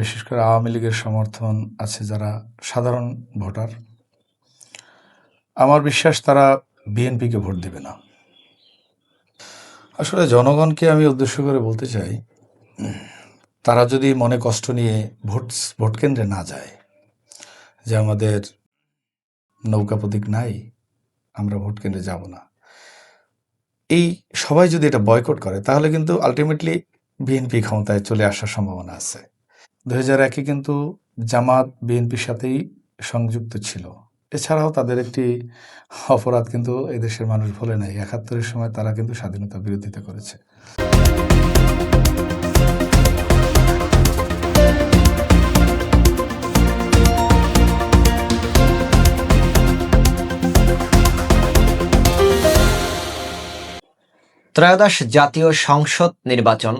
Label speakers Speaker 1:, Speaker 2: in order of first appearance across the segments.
Speaker 1: বিশেষ করে আওয়ামী লীগের সমর্থন আছে যারা সাধারণ ভোটার। আমার বিশ্বাস তারা বিএনপিকে ভোট দেবে না। আসলে জনগণকে আমি উদ্দেশ্য করে বলতে চাই, তারা যদি মনে কষ্ট নিয়ে ভোট ভোট কেন্দ্রে না যায়, যে আমাদের নৌকা প্রতীক নাই, আমরা ভোট কেন্দ্রে যাব না। এই সবাই যদি এটা বয়কট করে, তাহলে কিন্তু আলটিমেটলি বিএনপি ক্ষমতায় চলে আসার সম্ভাবনা আছে। দু হাজার একে কিন্তু জামাত, বিএনপির সাথেই সংযুক্ত ছিল। এছাড়াও তাদের একটি অপরাধ কিন্তু এদেশের মানুষ ভুলে নাই। একাত্তরের সময় তারা কিন্তু স্বাধীনতা বিরোধিতা করেছে।
Speaker 2: ত্রয়োদশ জাতীয় সংসদ নির্বাচন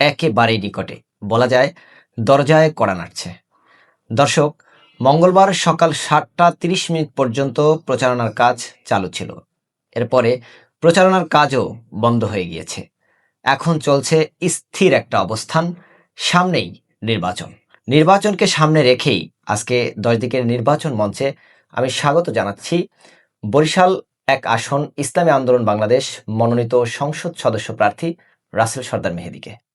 Speaker 2: একেবারেই নিকটে। বলা যায় দরজায় কড়া নাড়ছে। দর্শক, মঙ্গলবার সকাল সাতটা তিরিশ মিনিট পর্যন্ত প্রচারণার কাজ চালু ছিল। এরপরে প্রচারণার কাজও বন্ধ হয়ে গিয়েছে। এখন চলছে স্থির একটা অবস্থান, সামনেই নির্বাচন। নির্বাচনকে সামনে রেখেই আজকে দশ দিকের নির্বাচন মঞ্চে আমি স্বাগত জানাচ্ছি বরিশাল এক আসন ইসলামী আন্দোলন বাংলাদেশ মনোনীত সংসদ সদস্য প্রার্থী রাসেল সর্দার মেহেদিকে।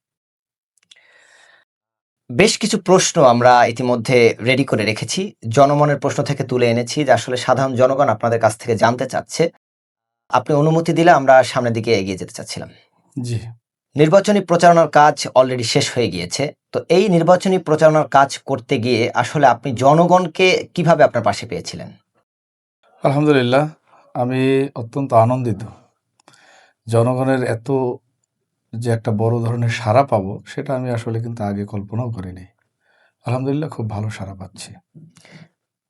Speaker 2: বেশ কিছু প্রশ্ন আমরা ইতিমধ্যে রেডি করে রেখেছি। জনমনের প্রশ্ন থেকে তুলে এনেছি যে আসলে সাধারণ জনগণ আপনাদের কাছ থেকে জানতে চাচ্ছে। আপনি অনুমতি দিলে আমরা সামনের দিকে এগিয়ে যেতে চাচ্ছিলাম।
Speaker 1: জি।
Speaker 2: নির্বাচনী প্রচারণার কাজ অলরেডি শেষ হয়ে গিয়েছে। তো এই নির্বাচনী প্রচারণার কাজ করতে গিয়ে আসলে আপনি জনগণকে কীভাবে আপনার পাশে পেয়েছিলেন?
Speaker 1: আলহামদুলিল্লাহ আমি অত্যন্ত আনন্দিত। জনগণের এত যে একটা বড় ধরনের সাড়া পাবো, সেটা আমি আসলে কিন্তু আগে কল্পনাও করিনি। আলহামদুলিল্লাহ খুব ভালো সাড়া পাচ্ছি।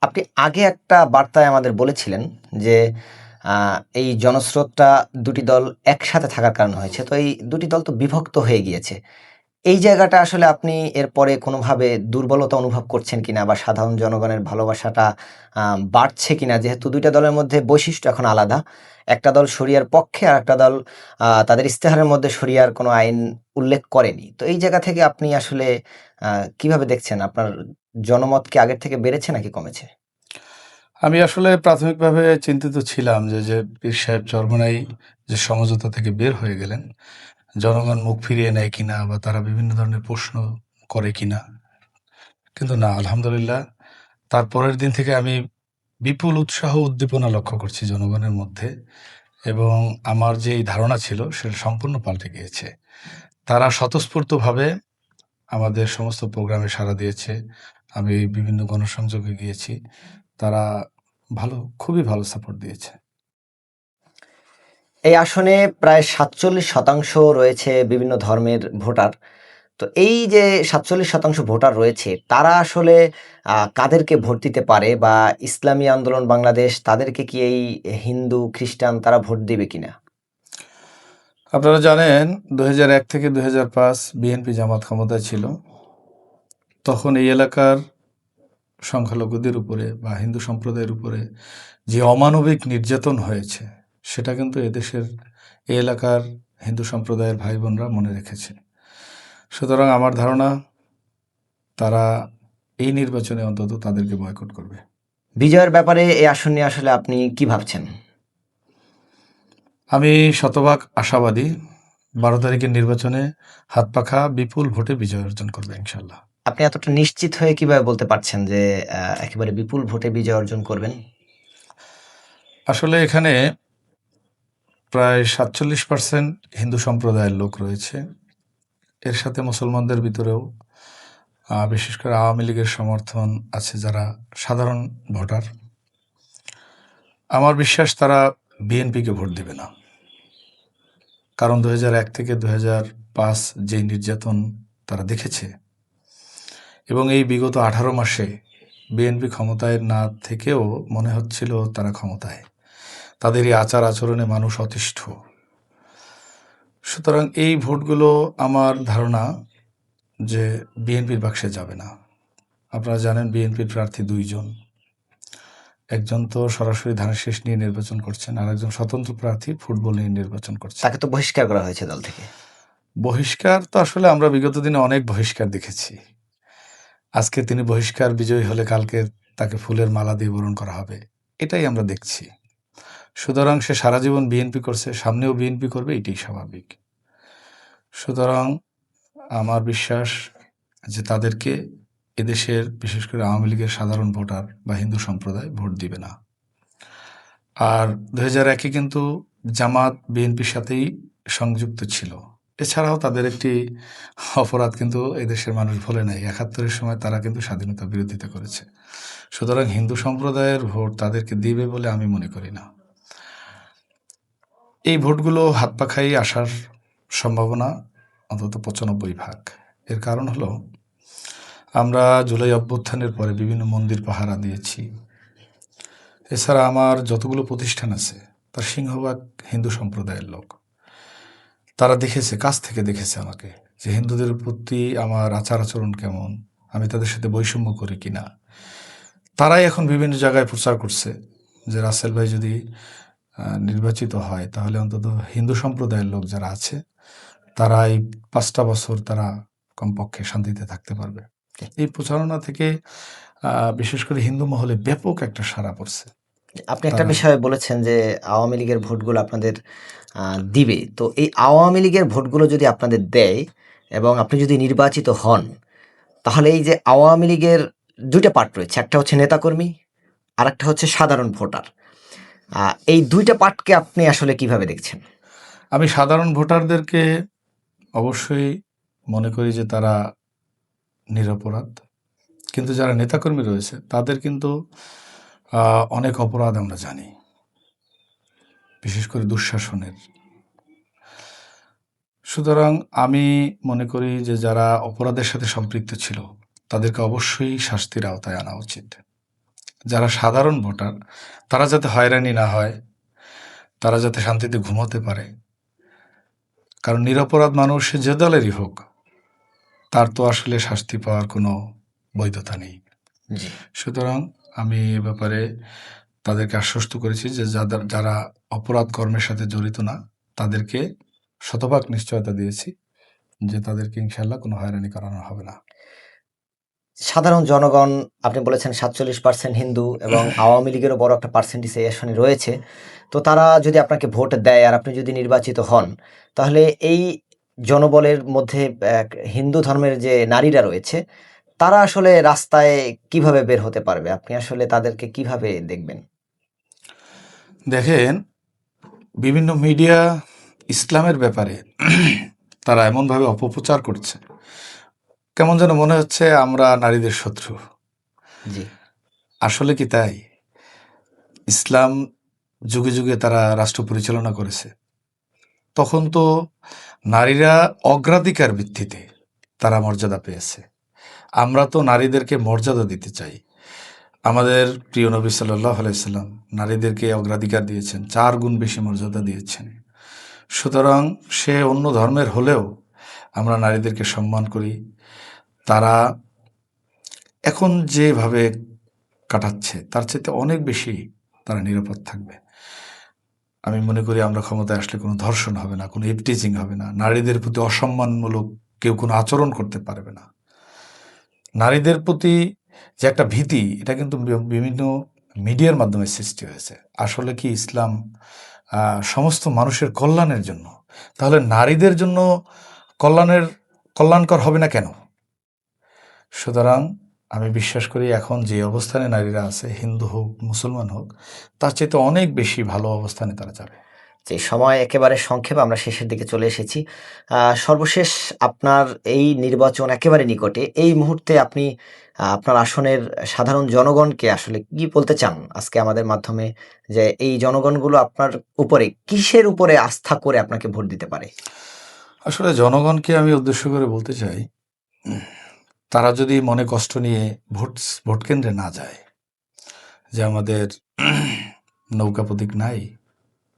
Speaker 2: আপনি আগে একটা বার্তায় আমাদের বলেছিলেন যে এই জনস্রোতটা দুটি দল একসাথে থাকার কারণ হয়েছে। তো এই দুটি দল তো বিভক্ত হয়ে গিয়েছে। এই জায়গাটা আসলে আপনি এরপরে কোনোভাবে দুর্বলতা অনুভব করছেন কিনা বা সাধারণ জনগণের ভালোবাসাটা বাড়ছে কিনা? যেহেতু দুইটা দলের মধ্যে বৈশিষ্ট্য এখন আলাদা। একটা দল শরিয়ার পক্ষে আর একটা দল তাদের ইস্তেহারের মধ্যে শরিয়ার কোনো আইন উল্লেখ করেনি। তো এই জায়গা থেকে আপনি আসলে কীভাবে দেখছেন? আপনার জনমত কি আগের থেকে বেড়েছে নাকি কমেছে?
Speaker 1: আমি আসলে প্রাথমিকভাবে চিন্তিত ছিলাম যে যে পীর সাহেব চরমনাই যে সমঝোতা থেকে বের হয়ে গেলেন। জনগণ মুখ ফিরিয়ে নেয় কিনা বা তারা বিভিন্ন ধরনের প্রশ্ন করে কিনা। কিন্তু না, আলহামদুলিল্লাহ, তার পরের দিন থেকে আমি বিপুল উৎসাহ উদ্দীপনা লক্ষ্য করছি জনগণের মধ্যে এবং আমার যে ধারণা ছিল সেটা সম্পূর্ণ পাল্টে গিয়েছে। তারা স্বতঃস্ফূর্তভাবে আমাদের সমস্ত প্রোগ্রামে সাড়া দিয়েছে। আমি বিভিন্ন গণসংযোগে গিয়েছি। তারা ভালো, খুবই ভালো সাপোর্ট দিয়েছে।
Speaker 2: এই আসনে প্রায় সাতচল্লিশ শতাংশ রয়েছে বিভিন্ন ধর্মের ভোটার। তো এই যে সাতচল্লিশ শতাংশ ভোটার রয়েছে, তারা আসলে কাদেরকে ভোট দিতে পারে বা ইসলামী আন্দোলন বাংলাদেশ, তাদেরকে কি এই হিন্দু, খ্রিস্টান তারা ভোট দেবে কিনা?
Speaker 1: আপনারা জানেন দু এক থেকে দু পাঁচ বিএনপি জামাত ক্ষমতায় ছিল। তখন এই এলাকার সংখ্যালঘুদের উপরে বা হিন্দু সম্প্রদায়ের উপরে যে অমানবিক নির্যাতন হয়েছে সেটা কিন্তু এদেশের এই এলাকার হিন্দু সম্প্রদায়ের ভাই বোনরা মনে রেখেছে। সুতরাং আমার ধারণা তারা এই নির্বাচনে অন্তত তাদেরকে বয়কট করবে।
Speaker 2: বিজয়ের ব্যাপারে এই আসন নিয়ে আসলে আপনি কি ভাবছেন?
Speaker 1: আমি শতভাগ আশাবাদী বারো তারিখের নির্বাচনে হাত পাখা বিপুল ভোটে বিজয় অর্জন করবে ইনশাল্লাহ
Speaker 2: আপনি এতটা নিশ্চিত হয়ে কীভাবে বলতে পারছেন যে একেবারে বিপুল ভোটে বিজয় অর্জন করবেন?
Speaker 1: আসলে এখানে প্রায় সাতচল্লিশ পার্সেন্ট হিন্দু সম্প্রদায়ের লোক রয়েছে। এর সাথে মুসলমানদের ভিতরেও বিশেষ করে আওয়ামী লীগের সমর্থন আছে যারা সাধারণ ভোটার। আমার বিশ্বাস তারা বিএনপিকে ভোট দেবে না। কারণ দু এক থেকে দু পাঁচ যে নির্যাতন তারা দেখেছে, এবং এই বিগত আঠারো মাসে বিএনপি ক্ষমতায় না থেকেও মনে হচ্ছিল তারা ক্ষমতায়। তাদের এই আচার আচরণে মানুষ অতিষ্ঠ। সুতরাং এই ভোটগুলো আমার ধারণা যে বিএনপির বাক্সে যাবে না। আপনারা জানেন বিএনপির প্রার্থী দুইজন। একজন তো সরাসরি ধানের শেষ নিয়ে নির্বাচন করছেন আর একজন স্বতন্ত্র প্রার্থী ফুটবল নিয়ে নির্বাচন করছেন।
Speaker 2: তাকে তো বহিষ্কার করা হয়েছে দল থেকে।
Speaker 1: বহিষ্কার তো আসলে আমরা বিগত দিনে অনেক বহিষ্কার দেখেছি। আজকে তিনি বহিষ্কার বিজয়ী হলে কালকে তাকে ফুলের মালা দিয়ে বরণ করা হবে এটাই আমরা দেখছি। সুতরাং সে সারা জীবন বিএনপি করছে, সামনেও বিএনপি করবে, এটাই স্বাভাবিক। সুতরাং আমার বিশ্বাস যে তাদেরকে এদেশের, বিশেষ করে আওয়ামী লীগের সাধারণ ভোটার বা হিন্দু সম্প্রদায় ভোট দিবে না। আর দু হাজার একে কিন্তু জামাত বিএনপির সাথেই সংযুক্ত ছিল। এছাড়াও তাদের একটি অপরাধ কিন্তু এদেশের মানুষ ভোলে নাই। একাত্তরের সময় তারা কিন্তু স্বাধীনতা বিরোধিতা করেছে। সুতরাং হিন্দু সম্প্রদায়ের ভোট তাদেরকে দিবে বলে আমি মনে করি না। এই ভোটগুলো হাত পা খাইয়ে আসার সম্ভাবনা অন্তত পঁচানব্বই ভাগ। এর কারণ হলো, আমরা জুলাই অভ্যুত্থানের পরে বিভিন্ন মন্দির পাহারা দিয়েছি। এছাড়া আমার যতগুলো প্রতিষ্ঠান আছে, তার সিংহভাগ হিন্দু সম্প্রদায়ের লোক। তারা দেখেছে, কাছ থেকে দেখেছে আমাকে যে হিন্দুদের প্রতি আমার আচার আচরণ কেমন, আমি তাদের সাথে বৈষম্য করি কিনা। তারাই এখন বিভিন্ন জায়গায় প্রচার করছে যে রাসেল ভাই যদি নির্বাচিত হয় তাহলে অন্তত হিন্দু সম্প্রদায়ের লোক যারা আছে তারা এই পাঁচটা বছর তারা কমপক্ষে শান্তিতে থাকতে পারবে। এই প্রচারণা থেকে বিশেষ করে হিন্দু মহলে ব্যাপক একটা সাড়া পড়ছে।
Speaker 2: আপনি একটা বিষয়ে বলেছেন যে আওয়ামী লীগের ভোটগুলো আপনাদের দিবে। তো এই আওয়ামী লীগের ভোটগুলো যদি আপনাদের দেয় এবং আপনি যদি নির্বাচিত হন তাহলে এই যে আওয়ামী লীগের দুইটা পার্ট রয়েছে। একটা হচ্ছে নেতাকর্মী আর একটা হচ্ছে সাধারণ ভোটার। এই দুইটা পার্টকে আপনি আসলে কীভাবে দেখছেন?
Speaker 1: আমি সাধারণ ভোটারদেরকে অবশ্যই মনে করি যে তারা নিরপরাধ। কিন্তু যারা নেতাকর্মী রয়েছে, তাদের কিন্তু অনেক অপরাধ আমরা জানি। বিশেষ করে দুঃশাসনের। সুতরাং আমি মনে করি যে যারা অপরাধের সাথে সম্পৃক্ত ছিল, তাদেরকে অবশ্যই শাস্তির আওতায় আনা উচিত। যারা সাধারণ ভোটার তারা যাতে হয়রানি না হয় তারা যাতে শান্তিতে ঘুমোতে পারে। কারণ নিরপরাধ মানুষ যে দলেরই হোক তার তো আসলে শাস্তি পাওয়ার কোনো বৈধতা নেই। সুতরাং আমি এ ব্যাপারে তাদেরকে আশ্বস্ত করেছি যে যাদের যারা অপরাধ কর্মের সাথে জড়িত না তাদেরকে শতভাগ নিশ্চয়তা দিয়েছি যে তাদেরকে ইনশাল্লাহ কোনো হয়রানি করানো হবে না।
Speaker 2: সাধারণ জনগণ আপনি বলেছেন সাতচল্লিশ পার্সেন্ট হিন্দু এবং আওয়ামী লীগেরও বড় একটা পার্সেন্টেজ এই আসনে রয়েছে। তো তারা যদি আপনাকে ভোট দেয় আর আপনি যদি নির্বাচিত হন তাহলে এই জনবলের মধ্যে হিন্দু ধর্মের যে নারীরা রয়েছে তারা আসলে রাস্তায় কীভাবে বের হতে পারবে? আপনি আসলে তাদেরকে কীভাবে দেখবেন?
Speaker 1: দেখেন বিভিন্ন মিডিয়া ইসলামের ব্যাপারে তারা এমনভাবে অপপ্রচার করছে। কেমন যেন মনে হচ্ছে আমরা নারীদের শত্রু।
Speaker 2: জি।
Speaker 1: আসলে কি তাই? ইসলাম যুগে যুগে তারা রাষ্ট্র পরিচালনা করেছে। তখন তো নারীরা অগ্রাধিকার ভিত্তিতে তারা মর্যাদা পেয়েছে। আমরা তো নারীদেরকে মর্যাদা দিতে চাই। আমাদের প্রিয় নবী সাল্লাহ আলাইসাল্লাম নারীদেরকে অগ্রাধিকার দিয়েছেন চার গুণ বেশি মর্যাদা দিয়েছেন। সুতরাং সে অন্য ধর্মের হলেও আমরা নারীদেরকে সম্মান করি তারা এখন যেভাবে কাটাচ্ছে, তার চাইতে অনেক বেশি তারা নিরাপদ থাকবে। আমি মনে করি আমরা ক্ষমতায় আসলে কোনো ধর্ষণ হবে না, কোনো ইপটিজিং হবে না। নারীদের প্রতি অসম্মানমূলক কেউ কোনো আচরণ করতে পারবে না। নারীদের প্রতি যে একটা ভীতি, এটা কিন্তু বিভিন্ন মিডিয়ার মাধ্যমে সৃষ্টি হয়েছে। আসলে কি ইসলাম সমস্ত মানুষের কল্যাণের জন্য? তাহলে নারীদের জন্য কল্যাণের, কল্যাণকর হবে না কেন? সুতরাং আমি বিশ্বাস করি এখন যে অবস্থানে নারীরা আছে হিন্দু হোক মুসলমান হোক তার চাইতে অনেক বেশি ভালো অবস্থানে তারা যাবে।
Speaker 2: যে সময় একেবারে সংক্ষেপ আমরা শেষের দিকে চলে এসেছি। সর্বশেষ আপনার এই নির্বাচন একেবারে নিকটে। এই মুহূর্তে আপনি আপনার আসনের সাধারণ জনগণকে আসলে কি বলতে চান? আজকে আমাদের মাধ্যমে যে এই জনগণগুলো আপনার উপরে কিসের উপরে আস্থা করে আপনাকে ভোট দিতে পারে?
Speaker 1: আসলে জনগণকে আমি উদ্দেশ্য করে বলতে চাই তারা যদি মনে কষ্ট নিয়ে ভোট ভোট কেন্দ্রে না যায়, যে আমাদের নৌকা প্রতীক নাই,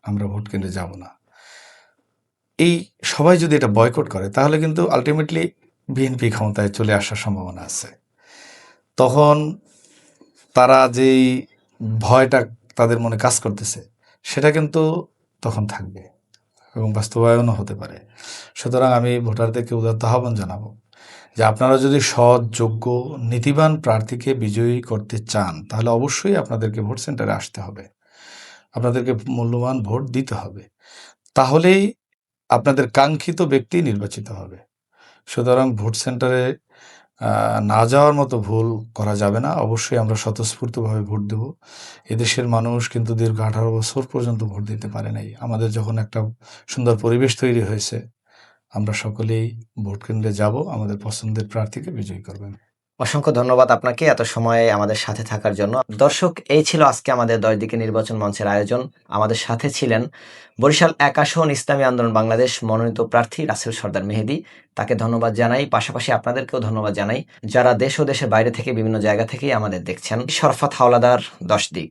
Speaker 1: আমরা ভোট কেন্দ্রে যাব না। এই সবাই যদি এটা বয়কট করে, তাহলে কিন্তু আলটিমেটলি বিএনপি ক্ষমতায় চলে আসার সম্ভাবনা আছে। তখন তারা যেই ভয়টা তাদের মনে কাজ করতেছে, সেটা কিন্তু তখন থাকবে এবং বাস্তবায়নও হতে পারে। সুতরাং আমি ভোটারদেরকে উদাত্ত আহ্বান জানাব যে আপনারা যদি সৎ, যোগ্য, নীতিবান প্রার্থীকে বিজয়ী করতে চান, তাহলে অবশ্যই আপনাদেরকে ভোট সেন্টারে আসতে হবে। আপনাদেরকে মূল্যবান ভোট দিতে হবে। তাহলেই আপনাদের কাঙ্ক্ষিত ব্যক্তি নির্বাচিত হবে। সুতরাং ভোট সেন্টারে না যাওয়ার মতো ভুল করা যাবে না। অবশ্যই আমরা স্বতঃস্ফূর্তভাবে ভোট দেব। এদেশের মানুষ কিন্তু দীর্ঘ আঠারো বছর পর্যন্ত ভোট দিতে পারে নাই। আমাদের যখন একটা সুন্দর পরিবেশ তৈরি হয়েছে আমরা সকলেই ভোট কেন্দ্রে যাব, আমাদের পছন্দের প্রার্থীকে বিজয়ী করবেন।
Speaker 2: অসংখ্য ধন্যবাদ আপনাকে এত সময় আমাদের সাথে থাকার জন্য। দর্শক, এই ছিল আজকে আমাদের দশ দিকে নির্বাচন মঞ্চের আয়োজন। আমাদের সাথে ছিলেন বরিশাল এক আসন ইসলামী আন্দোলন বাংলাদেশ মনোনীত প্রার্থী রাসেল সর্দার মেহেদি। তাকে ধন্যবাদ জানাই। পাশাপাশি আপনাদেরকেও ধন্যবাদ জানাই। যারা দেশ ও দেশের বাইরে থেকে বিভিন্ন জায়গা থেকেই আমাদের দেখছেন, শরফাত হাওলাদার দশ দিক।